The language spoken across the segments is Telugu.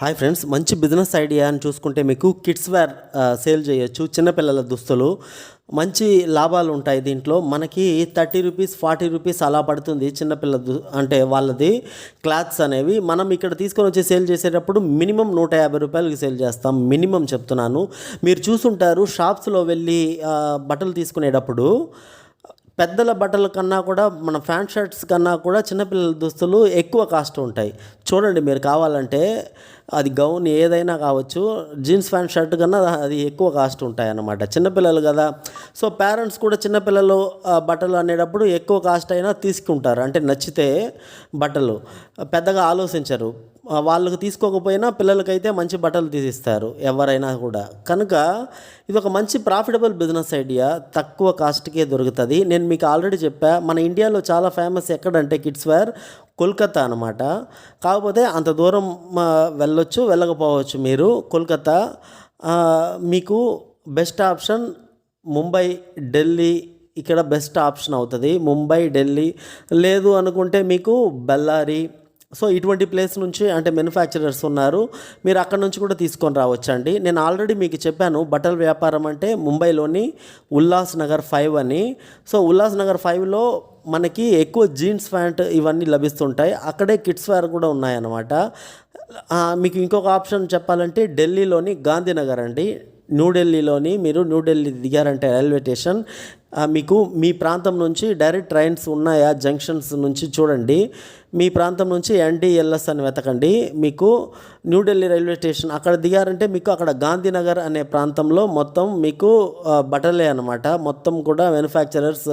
హాయ్ ఫ్రెండ్స్ మంచి బిజినెస్ ఐడియా అని చూసుకుంటే మీకు కిడ్స్ వేర్ సేల్ చేయొచ్చు చిన్నపిల్లల దుస్తులు. మంచి లాభాలు ఉంటాయి దీంట్లో. మనకి థర్టీ రూపీస్ ఫార్టీ రూపీస్ అలా పడుతుంది చిన్నపిల్ల దు అంటే వాళ్ళది. క్లాత్స్ అనేవి మనం ఇక్కడ తీసుకొని వచ్చి సేల్ చేసేటప్పుడు మినిమం నూట యాభై రూపాయలకి సేల్ చేస్తాం. మినిమం చెప్తున్నాను. మీరు చూసుంటారు షాప్స్లో వెళ్ళి బట్టలు తీసుకునేటప్పుడు పెద్దల బట్టల కన్నా కూడా మన ఫ్యాంట్ షర్ట్స్ కన్నా కూడా చిన్నపిల్లల దుస్తులు ఎక్కువ కాస్ట్ ఉంటాయి. చూడండి మీరు కావాలంటే అది గౌన్ ఏదైనా కావచ్చు జీన్స్ ప్యాంట్ షర్ట్ కన్నా అది ఎక్కువ కాస్ట్ ఉంటాయి అన్నమాట చిన్నపిల్లలు కదా. సో పేరెంట్స్ కూడా చిన్నపిల్లలు బట్టలు అనేటప్పుడు ఎక్కువ కాస్ట్ అయినా తీసుకుంటారు. అంటే నచ్చితే బట్టలు. పెద్దగా ఆలోచించరు. వాళ్ళకు తీసుకోకపోయినా పిల్లలకైతే మంచి బట్టలు తీసిస్తారు ఎవరైనా కూడా. కనుక ఇది ఒక మంచి ప్రాఫిటబుల్ బిజినెస్ ఐడియా తక్కువ కాస్ట్కే దొరుకుతుంది. నేను మీకు ఆల్రెడీ చెప్పా మన ఇండియాలో చాలా ఫేమస్ ఎక్కడంటే కిడ్స్ వేర్ కోల్కతా అనమాట కాకపోతే అంత దూరం వెళ్ళొచ్చు వెళ్ళకపోవచ్చు మీరు. కోల్కతా మీకు బెస్ట్ ఆప్షన్ ముంబై ఢిల్లీ ఇక్కడ బెస్ట్ ఆప్షన్ అవుతుంది. ముంబై ఢిల్లీ లేదు అనుకుంటే మీకు బెల్లారి సో ఇటువంటి ప్లేస్ నుంచి అంటే మ్యానుఫ్యాక్చరర్స్ ఉన్నారు. మీరు అక్కడ నుంచి కూడా తీసుకొని రావచ్చండి. నేను ఆల్రెడీ మీకు చెప్పాను బట్టల వ్యాపారం అంటే ముంబైలోని ఉల్లాస్ నగర్ ఫైవ్ అని. సో ఉల్లాస్ నగర్ ఫైవ్లో మనకి ఎక్కువ జీన్స్ ప్యాంట్ ఇవన్నీ లభిస్తుంటాయి. అక్కడే కిడ్స్ వేర్ కూడా ఉన్నాయన్నమాట. మీకు ఇంకొక ఆప్షన్ చెప్పాలంటే ఢిల్లీలోని గాంధీనగర్ అండి. న్యూఢిల్లీలోని మీరు న్యూఢిల్లీ దిగారంటే రైల్వే స్టేషన్. మీకు మీ ప్రాంతం నుంచి డైరెక్ట్ ట్రైన్స్ ఉన్నాయా? జంక్షన్స్ నుంచి చూడండి. మీ ప్రాంతం నుంచి ఎన్డిఎల్ఎస్ అని వెతకండి. మీకు న్యూఢిల్లీ రైల్వే స్టేషన్ అక్కడ దిగారంటే మీకు అక్కడ గాంధీనగర్ అనే ప్రాంతంలో మొత్తం మీకు బటలే బట్టలే అనమాట మొత్తం కూడా మ్యానుఫ్యాక్చరర్స్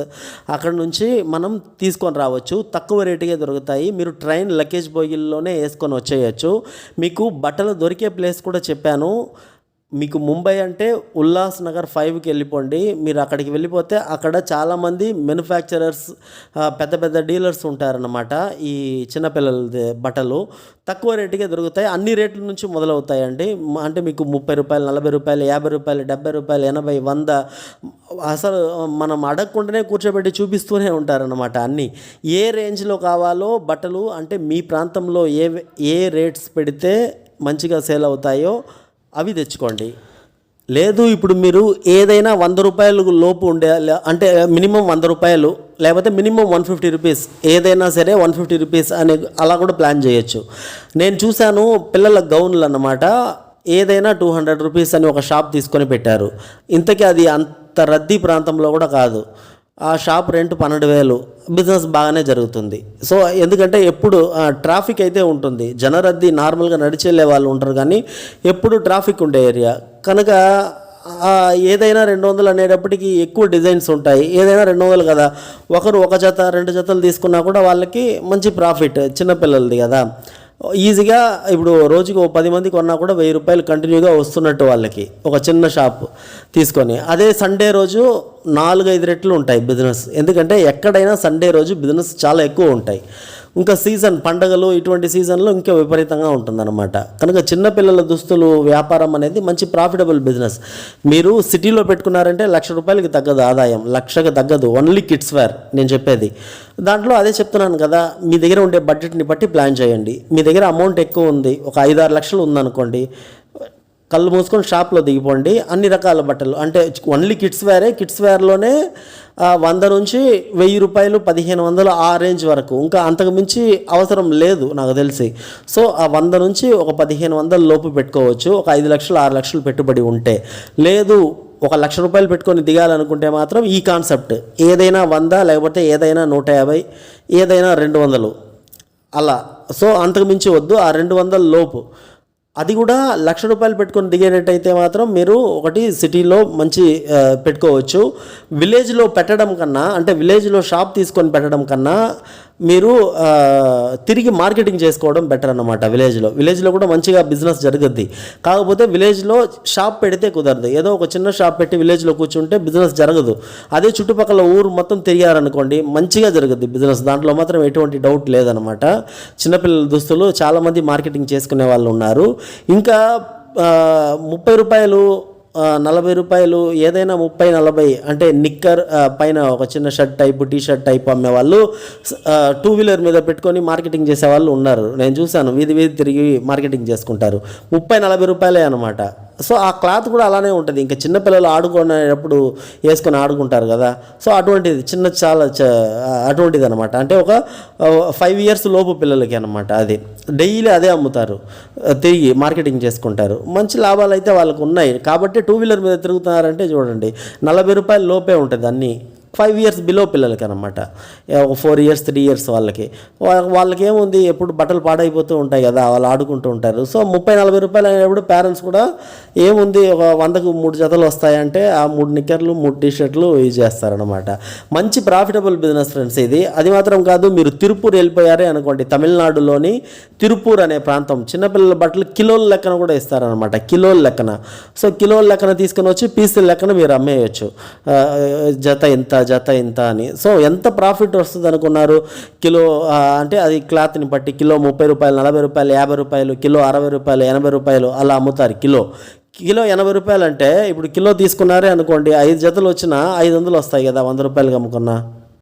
అక్కడ నుంచి మనం తీసుకొని రావచ్చు. తక్కువ రేటుకే దొరుకుతాయి. మీరు ట్రైన్ లగేజ్ బోగిల్లోనే వేసుకొని వచ్చేయచ్చు. మీకు బట్టలు దొరికే ప్లేస్ కూడా చెప్పాను. మీకు ముంబై అంటే ఉల్లాస్ నగర్ ఫైవ్కి వెళ్ళిపోండి. మీరు అక్కడికి వెళ్ళిపోతే అక్కడ చాలామంది మ్యానుఫ్యాక్చరర్స్ పెద్ద పెద్ద డీలర్స్ ఉంటారన్నమాట. ఈ చిన్నపిల్లల బట్టలు. తక్కువ రేటుకే దొరుకుతాయి. అన్ని రేట్ల నుంచి మొదలవుతాయండి. అంటే మీకు ముప్పై రూపాయలు నలభై రూపాయలు యాభై రూపాయలు డెబ్బై రూపాయలు ఎనభై వంద అసలు మనం అడగకుండానే కూర్చోబెట్టి చూపిస్తూనే ఉంటారన్నమాట అన్నీ. ఏ రేంజ్లో కావాలో బట్టలు అంటే మీ ప్రాంతంలో ఏ ఏ రేట్స్ పెడితే మంచిగా సేల్ అవుతాయో అవి తెచ్చుకోండి. లేదు ఇప్పుడు మీరు ఏదైనా వంద రూపాయలు లోపు ఉండే అంటే మినిమం వంద రూపాయలు లేకపోతే మినిమం వన్ ఫిఫ్టీ రూపీస్ ఏదైనా సరే వన్ ఫిఫ్టీ రూపీస్ అనే అలా కూడా ప్లాన్ చేయొచ్చు. నేను చూశాను పిల్లల గౌన్లు అన్నమాట ఏదైనా టూ హండ్రెడ్ రూపీస్ అని ఒక షాప్ తీసుకొని పెట్టారు. ఇంతకీ అది అంత రద్దీ ప్రాంతంలో కూడా కాదు. ఆ షాప్ రెంట్ పన్నెండు వేలు. బిజినెస్ బాగానే జరుగుతుంది. సో ఎందుకంటే ఎప్పుడు ట్రాఫిక్ అయితే ఉంటుంది. జనరద్దీ నార్మల్గా నడిచేళ్ళే వాళ్ళు ఉంటారు కానీ ఎప్పుడు ట్రాఫిక్ ఉండే ఏరియా. కనుక ఏదైనా రెండు వందలు అనేటప్పటికి ఎక్కువ డిజైన్స్ ఉంటాయి. ఏదైనా రెండు వందలు కదా. ఒకరు ఒక జత రెండు జతలు తీసుకున్నా కూడా వాళ్ళకి మంచి ప్రాఫిట్ చిన్నపిల్లలది కదా. ఈజీగా ఇప్పుడు రోజుకి ఓ పది మంది కొన్నా కూడా వెయ్యి రూపాయలు కంటిన్యూగా వస్తున్నట్టు వాళ్ళకి ఒక చిన్న షాప్ తీసుకొని. అదే సండే రోజు నాలుగైదు రెట్లు ఉంటాయి బిజినెస్. ఎందుకంటే ఎక్కడైనా సండే రోజు బిజినెస్ చాలా ఎక్కువ ఉంటాయి. ఇంకా సీజన్ పండగలు ఇటువంటి సీజన్లో ఇంకా విపరీతంగా ఉంటుందన్నమాట. కనుక చిన్నపిల్లల దుస్తులు వ్యాపారం అనేది మంచి ప్రాఫిటబుల్ బిజినెస్ మీరు సిటీలో పెట్టుకున్నారంటే లక్ష రూపాయలకి తగ్గదు ఆదాయం లక్షకు తగ్గదు. ఓన్లీ కిడ్స్ వేర్ నేను చెప్పేది. దాంట్లో అదే చెప్తున్నాను కదా మీ దగ్గర ఉండే బడ్జెట్ని బట్టి ప్లాన్ చేయండి. మీ దగ్గర అమౌంట్ ఎక్కువ ఉంది ఒక ఐదారు లక్షలు ఉందనుకోండి కళ్ళు మూసుకొని షాప్లో దిగిపోండి అన్ని రకాల బట్టలు. అంటే ఓన్లీ కిడ్స్ వేరే కిడ్స్ వేర్లోనే వంద నుంచి వెయ్యి రూపాయలు పదిహేను వందలు ఆ రేంజ్ వరకు. ఇంకా అంతకుమించి అవసరం లేదు నాకు తెలిసి. సో ఆ వంద నుంచి ఒక పదిహేను వందల లోపు పెట్టుకోవచ్చు. ఒక ఐదు లక్షలు ఆరు లక్షలు పెట్టుబడి ఉంటే. లేదు ఒక లక్ష రూపాయలు పెట్టుకొని దిగాలనుకుంటే మాత్రం ఈ కాన్సెప్ట్. ఏదైనా వంద లేకపోతే ఏదైనా నూట యాభై ఏదైనా రెండు వందలు. అలా. సో అంతకు మించి వద్దు. ఆ రెండు వందల లోపు. అది కూడా లక్ష రూపాయలు పెట్టుకొని దిగేటట్టయితే మాత్రం మీరు ఒకటి సిటీలో మంచి పెట్టుకోవచ్చు. విలేజ్లో పెట్టడం కన్నా అంటే విలేజ్లో షాప్ తీసుకొని పెట్టడం కన్నా మీరు తిరిగి మార్కెటింగ్ చేసుకోవడం బెటర్ అన్నమాట విలేజ్లో. విలేజ్లో కూడా మంచిగా బిజినెస్ జరుగుద్ది. కాకపోతే విలేజ్లో షాప్ పెడితే కుదరదు. ఏదో ఒక చిన్న షాప్ పెట్టి విలేజ్లో కూర్చుంటే బిజినెస్ జరగదు. అదే చుట్టుపక్కల ఊరు మొత్తం తిరిగారనుకోండి మంచిగా జరుగుద్ది బిజినెస్. దాంట్లో మాత్రం ఎటువంటి డౌట్ లేదనమాట చిన్నపిల్లల దుస్తులు చాలామంది మార్కెటింగ్ చేసుకునే వాళ్ళు ఉన్నారు. ఇంకా ముప్పై రూపాయలు నలభై రూపాయలు ఏదైనా ముప్పై నలభై అంటే నిక్కర్ పైన ఒక చిన్న shirt type T shirt type అమ్మేవాళ్ళు టూ వీలర్ మీద పెట్టుకొని మార్కెటింగ్ చేసే వాళ్ళు ఉన్నారు. నేను చూశాను వీధి వీధి తిరిగి మార్కెటింగ్ చేసుకుంటారు. ముప్పై నలభై రూపాయలే అనమాట సో ఆ క్లాత్ కూడా అలానే ఉంటుంది. ఇంకా చిన్నపిల్లలు ఆడుకునేటప్పుడు వేసుకొని ఆడుకుంటారు కదా. సో అటువంటిది చిన్న చాలా అటువంటిది అనమాట అంటే ఒక ఫైవ్ ఇయర్స్ లోపు పిల్లలకి అనమాట అది. డైలీ అదే అమ్ముతారు. తిరిగి మార్కెటింగ్ చేసుకుంటారు. మంచి లాభాలు అయితే వాళ్ళకు ఉన్నాయి. కాబట్టి టూ వీలర్ మీద తిరుగుతున్నారంటే చూడండి నలభై రూపాయల లోపే ఉంటుంది అన్నీ. ఫైవ్ ఇయర్స్ బిలో పిల్లలకి అనమాట ఒక ఫోర్ ఇయర్స్ త్రీ ఇయర్స్ వాళ్ళకి. వాళ్ళకి ఏముంది ఎప్పుడు బట్టలు పాడైపోతూ ఉంటాయి కదా వాళ్ళు ఆడుకుంటూ ఉంటారు. సో ముప్పై నలభై రూపాయలు అయినప్పుడు పేరెంట్స్ కూడా ఏముంది ఒక వందకు మూడు జతలు వస్తాయంటే ఆ మూడు నిక్కర్లు మూడు టీ షర్ట్లు యూజ్ చేస్తారనమాట. మంచి ప్రాఫిటబుల్ బిజినెస్ ఫ్రెండ్స్ ఇది. అది మాత్రం కాదు మీరు తిరుపూర్ వెళ్ళిపోయారే అనుకోండి. తమిళనాడులోని తిరుపూర్ అనే ప్రాంతం. చిన్నపిల్లల బట్టలు కిలోల లెక్కన కూడా ఇస్తారనమాట. కిలోల లెక్కన. సో కిలోల లెక్కన తీసుకొని వచ్చి పీసుల లెక్కన మీరు అమ్మేయచ్చు. జత ఎంత జత ఇంత అని. సో ఎంత ప్రాఫిట్ వస్తుంది అనుకున్నారు? కిలో అంటే అది క్లాత్ని బట్టి కిలో ముప్పై రూపాయలు నలభై రూపాయలు యాభై రూపాయలు కిలో అరవై రూపాయలు ఎనభై రూపాయలు అలా అమ్ముతారు కిలో. కిలో ఎనభై రూపాయలు అంటే ఇప్పుడు కిలో తీసుకున్నారే అనుకోండి ఐదు జతలు వచ్చినా ఐదు వందలు వస్తాయి కదా వంద రూపాయలు అమ్ముకున్నా.